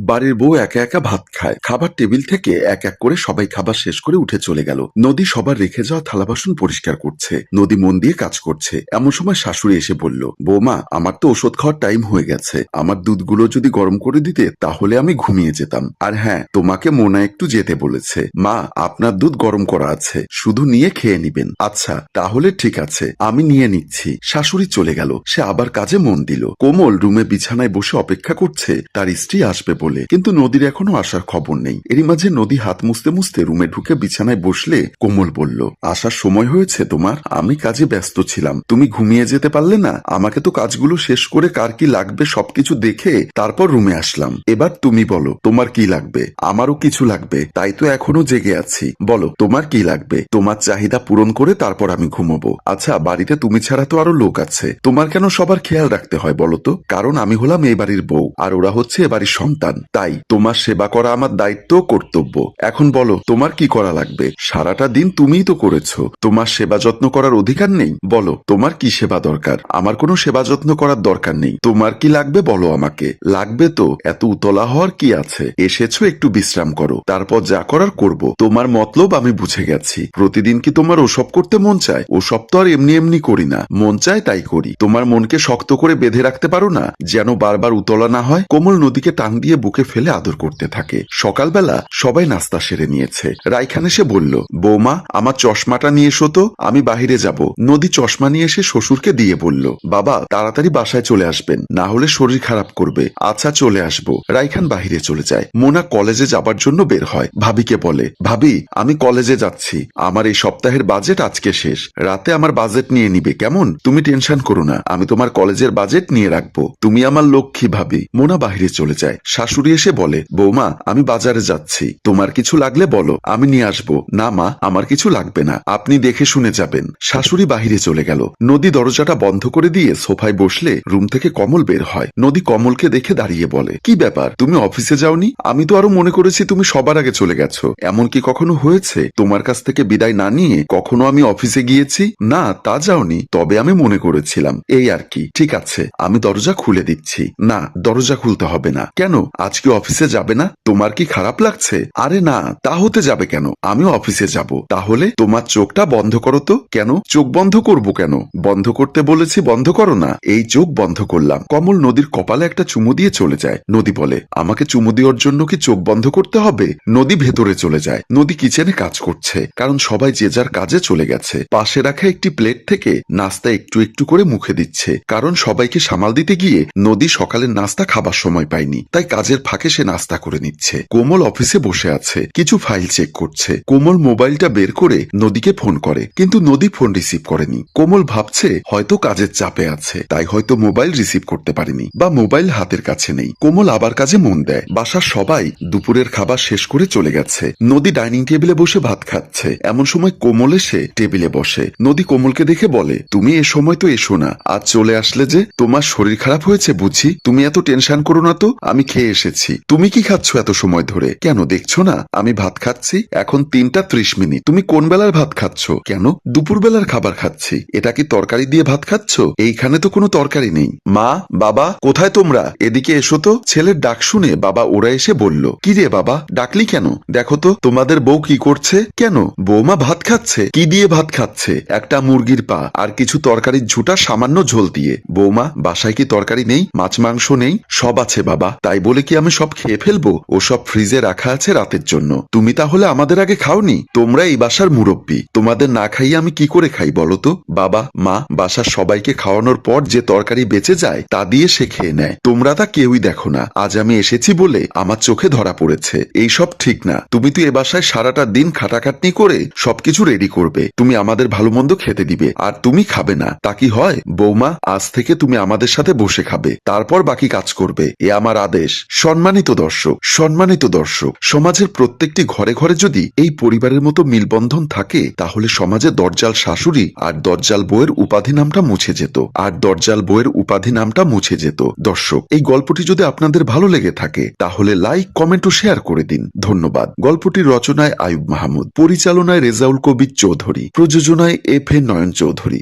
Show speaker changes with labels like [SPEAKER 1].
[SPEAKER 1] বাড়ির বউ একা একা ভাত খায়। খাবার টেবিল থেকে এক এক করে সবাই খাবার শেষ করে উঠে চলে গেল। নদী সবার রেখে যাওয়া থালা বাসন পরিষ্কার করছে। নদী মন দিয়ে কাজ করছে। এমন সময় শাশুড়ি এসে বলল, বৌমা, আমার তো ওষুধ খাওয়ার টাইম হয়ে গেছে। আমার দুধগুলো যদি গরম করে দিতে, তাহলে আমি ঘুমিয়ে যেতাম। আর হ্যাঁ তোমাকে মোনা একটু যেতে বলেছে। মা, আপনার দুধ গরম করা আছে। শুধু নিয়ে খেয়ে নিবেন। আচ্ছা তাহলে ঠিক আছে। আমি নিয়ে নিচ্ছি। শাশুড়ি চলে গেল। সে আবার কাজে মন দিল। কোমল রুমে বিছানায় বসে অপেক্ষা করছে। তার স্ত্রী আসবে বলে কিন্তু নদীর এখনও আসার খবর নেই। এরই মাঝে নদী হাত মুছতে মুছতে রুমে ঢুকে বিছানায় বসলে কোমল বলল, আসার সময় হয়েছে তোমার, আমি কাজে ব্যস্ত ছিলাম। তুমি ঘুমিয়ে যেতে পারলে না? আমাকে তো কাজগুলো শেষ করে কার কি লাগবে সবকিছু দেখে তারপর রুমে আসলাম। এবার তুমি বলো, তোমার কি লাগবে? আমারও কিছু লাগবে, তাই তো এখনও জেগে আছি। বলো, তোমার কি লাগবে? তোমার চাহিদা পূরণ করে তারপর আমি ঘুমোবো। আচ্ছা বাড়িতে তুমি ছাড়া তো আরও লোক আছে। তোমার কেন সবার খেয়াল রাখতে হয় বলো তো? কারণ আমি হলাম এই বাড়ির বউ, আর ওরা হচ্ছে এ বাড়ির সন্তান। তাই তোমার সেবা করা আমার দায়িত্ব কর্তব্য। এখন বলো, তোমার কি করা লাগবে? সারাটা দিন তুমিই তো করেছ। তোমার সেবা যত্ন করার অধিকার নেই? বলো, তোমার কি সেবা দরকার? আমার কোনো সেবা যত্ন করার দরকার নেই। তোমার কি লাগবে বলো আমাকে? লাগবে তো, এত উতলা হওয়ার কি আছে? এসেছ, একটু বিশ্রাম করো। তারপর যা করার করব। তোমার মতলব আমি বুঝে গেছি। প্রতিদিন কি তোমার ওসব করতে মন চায়? ওসব তো আর এমনি এমনি করি না। মন চায় তাই করি। তোমার মনকে শক্ত করে বেঁধে রাখতে পারো না? যেন বারবার উতলা না হয়, কোমল নদীকে টান দিয়ে বুকে ফেলে আদর করতে থাকে। সকালবেলা সবাই নাস্তা সেরে নিয়েছে। রাইখান এসে বলল, বৌমা, আমার চশমাটা নিয়ে এসো তো, আমি বাহিরে যাব। নদী চশমা নিয়ে এসে শ্বশুরকে দিয়ে বলল, বাবা, তাড়াতাড়ি বাসায় চলে আসবেন, না হলে শরীর খারাপ করবে। আচ্ছা চলে আসব। রাইখান বাহিরে চলে যায়। মোনা কলেজে যাবার জন্য বের হয়। ভাবিকে বলে, ভাবি, আমি কলেজে যাচ্ছি। আমার এই সপ্তাহের বাজেট আজকে শেষ। রাতে আমার বাজেট নিয়ে নিবে, কেমন? তুমি টেনশন করো না। আমি তোমার কলেজের বাজেট নিয়ে রাখব। তুমি আমার লক্ষ্মী ভাবি। মোনা বাহিরে চলে যায়। শাশুড়ি এসে বলে, বৌমা, আমি বাজারে যাচ্ছি। তোমার কিছু লাগলে বলো, আমি নিয়ে আসব। না মা, আমার কিছু লাগবে না। আপনি দেখে শুনে যাবেন। শাশুড়ি বাহিরে চলে গেল। নদী দরজাটা বন্ধ করে দিয়ে সোফায় বসলে রুম থেকে কমল বের হয়। নদী কমলকে দেখে দাঁড়িয়ে বলে, কি ব্যাপার? তুমি অফিসে যাওনি? আমি তো আরও মনে করেছি তুমি সবার আগে চলে গেছো। এমন কি কখনো হয়েছে? তোমার কাছ থেকে বিদায় না নিয়ে কখনো আমি অফিসে গিয়েছি? না, তা যাওনি। তবে আমি মনে করেছিলাম, এই আর কি। ঠিক আছে, আমি দরজা খুলে দিচ্ছি। না, দরজা খুলতে হবে না। কেন? আজকে অফিসে যাবে না? তোমার কি খারাপ লাগছে? আরে না, তা হতে যাবে কেন? আমি অফিসে যাব। তাহলে তোমার চোখটা বন্ধ করো তো। কেন? চোখ বন্ধ করব কেন? বন্ধ করতে বলেছি বন্ধ করো না। এই চোখ বন্ধ করলাম। কমল নদীর কপালে একটা চুমু দিয়ে চলে যায়। নদী বলে, আমাকে চুমু দেওয়ার জন্য কি চোখ বন্ধ করতে হবে? নদী ভেতরে চলে যায়। নদী কিচেনে কাজ করছে। কারণ সবাই যে যার কাজে চলে গেছে। পাশে রাখা একটি প্লেট থেকে নাস্তা একটু একটু করে মুখে দিচ্ছে। কারণ সবাইকে সামাল দিতে গিয়ে নদী সকালের নাস্তা খাবার সময় পায়নি। তাই কাজের ফাঁকে সে নাস্তা করে নিচ্ছে। কোমল অফিসে বসে আছে, কিছু ফাইল চেক করছে। কোমল মোবাইলটা বের করে নদীকে ফোন করে, কিন্তু নদী ফোন রিসিভ করেনি। কোমল ভাবছে, হয়তো কাজের চাপে আছে, তাই হয়তো মোবাইল রিসিভ করতে পারেনি, বা মোবাইল হাতের কাছে নেই। কোমল আবার কাজে মন দেয়। বাসার সবাই দুপুরের খাবার শেষ করে চলে গেছে। নদী ডাইনিং টেবিলে বসে ভাত খাচ্ছে। এমন সময় কোমল এসে টেবিলে বসে। নদী কোমলকে দেখে বলে, তুমি এ সময় তো এসো না। আজ চলে আসলে যে তোমার শরীর খারাপ হয়েছে বুঝি? তুমি এত টেনশন করো না তো? আমি খেয়ে এসেছি। তুমি কি খাচ্ছ এত সময় ধরে? কেন, দেখছ না? আমি ভাত খাচ্ছি, এখন তিনটা ত্রিশ মিনিট। তুমি কোন বেলার ভাত খাচ্ছ? কেন দুপুর বেলার খাবার খাচ্ছি। এটা কি তরকারি দিয়ে ভাত খাচ্ছ? এইখানে তো কোনো তরকারি নেই। মা, বাবা, কোথায় তোমরা? এদিকে এসো তো। ছেলের ডাক শুনে বাবা ওরা এসে বলল, কি রে বাবা, ডাকলি কেন? দেখো তো, তোমাদের বউ কি করছে? কেন? বৌমা ভাত খাচ্ছে। কি দিয়ে ভাত খাচ্ছে? একটা মুরগির পা, আর কিছু তরকারির ঝুটা সামান্য ঝোল দিয়ে। বৌমা বাসায় কি তরকারি নেই? মাছ, মাংস নেই? সব আছে বাবা, তাই বলে কি আমি সব খেয়ে ফেলব? ও সব ফ্রিজে রাখা আছে রাতের জন্য। তুমি তাহলে আমাদের আগে খাওনি? তোমরা এই বাসার মুরব্বী। তোমাদের না খাইয়ে আমি কি করে খাই বলো তো? বাবা, মা, বাসার সবাইকে খাওয়ানোর পর যে তরকারি বেঁচে যায়, তা দিয়ে সে খেয়ে নেয়। তোমরা তা কেউই দেখো না। আজ আমি এসেছি বলে আমার চোখে ধরা পড়েছে। এই সব ঠিক না। তুমি তো এ বাসায় সারাটা দিন খাটাখাটনি করে সবকিছু রেডি করবে। তুমি আমাদের ভালো মন্দ খেতে দিবে, আর তুমি খাবে না। তা কি হয়? বৌমা, আজ থেকে তুমি আমাদের সাথে বসে খাবে। তারপর বাকি কাজ করবে। এ আমার আদেশ। সম্মানিত দর্শক সম্মানিত দর্শক, সমাজের প্রত্যেকটি ঘরে ঘরে যদি এই পরিবারের মতো মিলবন্ধন থাকে, তাহলে সমাজে দরজাল শাশুড়ি আর দরজাল বইয়ের উপাধি নামটা মুছে যেত, আর দরজাল বইয়ের উপাধি নামটা মুছে যেত। দর্শক, এই গল্পটি যদি আপনাদের ভালো লেগে থাকে, তাহলে লাইক, কমেন্ট ও শেয়ার করে দিন। ধন্যবাদ। গল্পটির রচনায় আয়ুব মাহমুদ, পরিচালনায় রেজাউল কবির চৌধুরী, প্রযোজনায় এফ এ নয়ন চৌধুরী।